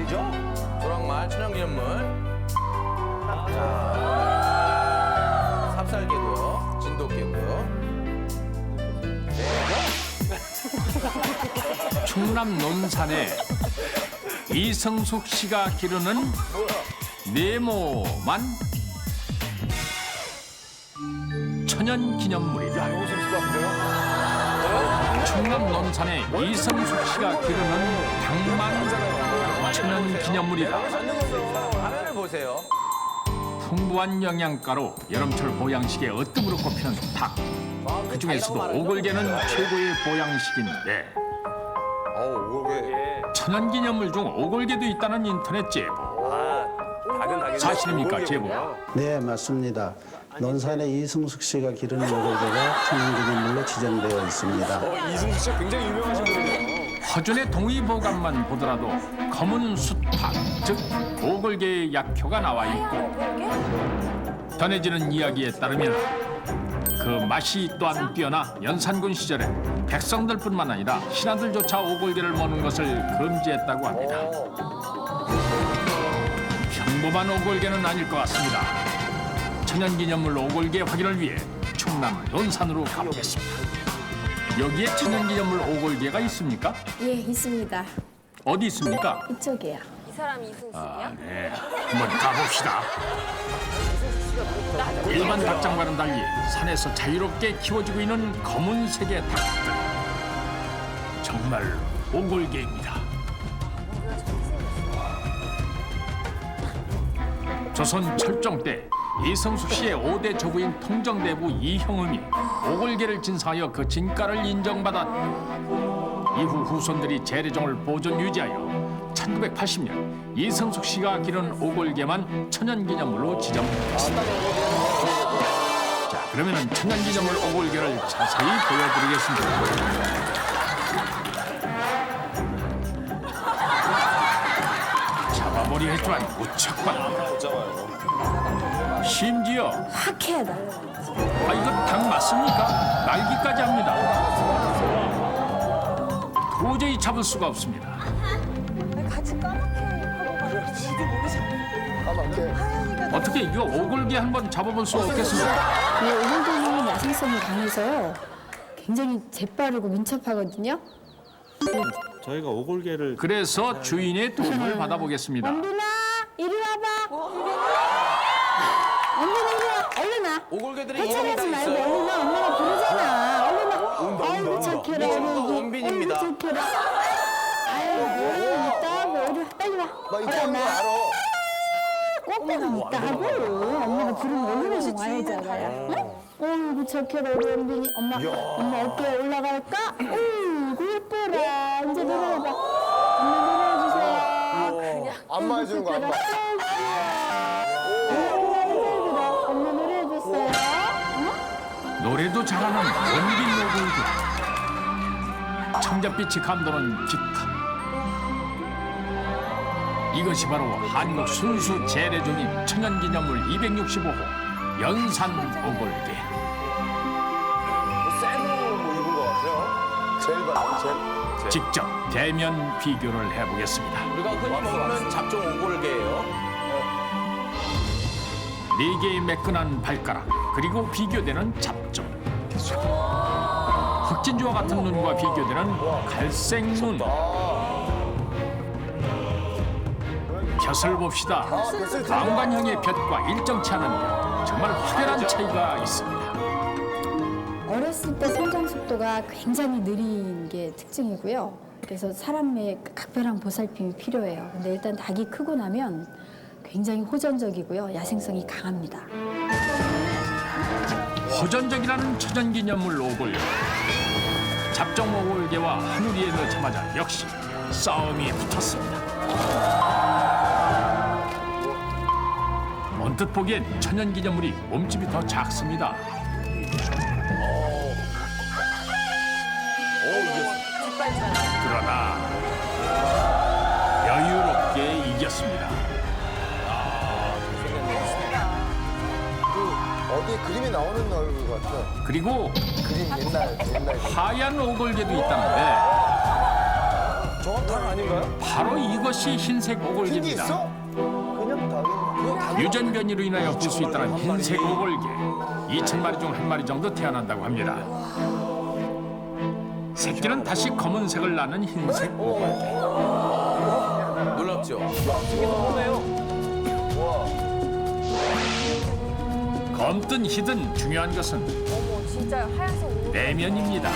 조랑말이죠? 조랑말 천연기념물. 자, 삽살개고요. 진돗개고요. 충남 논산에 이성숙 씨가 기르는 네모만 천연 기념물이다. 충남 논산에 이성숙 씨가 기르는 닭만 천연 기념물이다. 화면을 보세요. 풍부한 영양가로 여름철 보양식에 으뜸으로 꼽히는 닭. 그 중에서도 오골개는 최고의 보양식인데 어우, 오게. 천연기념물 중 오골개도 있다는 인터넷 제보. 닭은 닭이 사실입니까, 제보? 네, 맞습니다. 논산의 이승숙 씨가 기르는 오골개가 천연기념물로 지정되어 있습니다. 어, 이승수 씨 굉장히 유명하신 분이에요. 허준의 동의보감만 보더라도 검은 숫탁, 즉 오골개의 약효가 나와 있고 전해지는 이야기에 따르면 그 맛이 또한 뛰어나 연산군 시절에 백성들뿐만 아니라 신하들조차 오골개를 먹는 것을 금지했다고 합니다. 평범한 오골개는 아닐 것 같습니다. 천연기념물 오골개 확인을 위해 충남 논산으로 가보겠습니다. 여기에 천연기념물 오골개가 있습니까? 예, 있습니다. 어디 있습니까? 이쪽이에요. 이 사람이 이승식이야? 네, 한번 가봅시다. 일반 닭장과는 달리 산에서 자유롭게 키워지고 있는 검은색의 닭들. 정말 오골개입니다. 조선 철종 때 이성숙 씨의 5대 조부인 통정대부 이형음이 오골개를 진사하여 그 진가를 인정받았고 이후 후손들이 재래종을 보존 유지하여 1980년 이성숙 씨가 기른 오골개만 천연기념물로 지정됐습니다. 자, 그러면은 천연기념물 오골개를 자세히 보여드리겠습니다. 잡아보려 했지만 무척만 심지어 돼. 아 이거 닭 맞습니까? 날기까지 합니다. 도저히 잡을 수가 없습니다. 같이 까맣게 하고. 어떻게 이거 오골개 한번 잡아볼 수 없겠습니까? 이 오골개는 야생성이 강해서요. 굉장히 재빠르고 민첩하거든요. 저희가 오골개를 그래서 주인의 도움을 받아보겠습니다. 원빈아, 이리 와봐. 와. 오골개들이 이름이 다 해찬하지 말고 있어요. 와. 엄마가 부르잖아. 얼른 와. 아이고 착해라. 이 친구가 아이고, 원빈입니다. 아이고 착해라. 아이고 있다고. 이리 와. 빨리 와. 얼른 와. 꽃배가 있다고. 엄마가 부르면 얼른 와야잖아요. 응? 어이구 착해라 우리 원빈이. 엄마, 엄마 어깨에 올라갈까? 어이구 예뻐라. 이제 내려와봐. 엄마 내려주세요. 안마 해주는 거, 안마. 엄마 노래도 잘하는 원빈 오골개. 청자빛이 감도는 깃털. 이것이 바로 한국 순수 재래종인 천연기념물 265호 연산 오골개. 뭐 입은 것 같아요. 제일. 직접 대면 비교를 해보겠습니다. 우리가 흔히 먹는 잡종 오골개예요. 네 개의 매끈한 발가락 그리고 비교되는 잡종. 흑진주와 같은 눈과 비교되는 갈색 눈. 벼슬 봅시다. 왕관형의 볕과 일정치 않은 볕. 정말 확연한 차이가 있습니다. 어렸을 때 성장 속도가 굉장히 느린 게 특징이고요. 그래서 사람의 각별한 보살핌이 필요해요. 근데 일단 닭이 크고 나면 굉장히 호전적이고요. 야생성이 강합니다. 호전적이라는 천연기념물 오골. 잡종 오골개와 하누리에 넣자마자 역시 싸움이 붙었습니다. 언뜻 보기엔 천연기념물이 몸집이 더 작습니다. 그러나 그림이 나오는 얼굴 같아요. 그리고 그림 옛날, 옛날. 하얀 오골개도 있다는데 정확한 아닌가요? 바로 이것이 흰색 흰게 오골개입니다. 있어? 그냥 닭이. 유전변이로 인하여 볼 수 있다는 흰색 오골개 2천 마리 중 한 마리 정도 태어난다고 합니다. 새끼는 다시 검은색을 나는 흰색 오골개. 놀랍죠? 검든 희든 중요한 것은 어머 진짜 하얀색 옷. 내면입니다.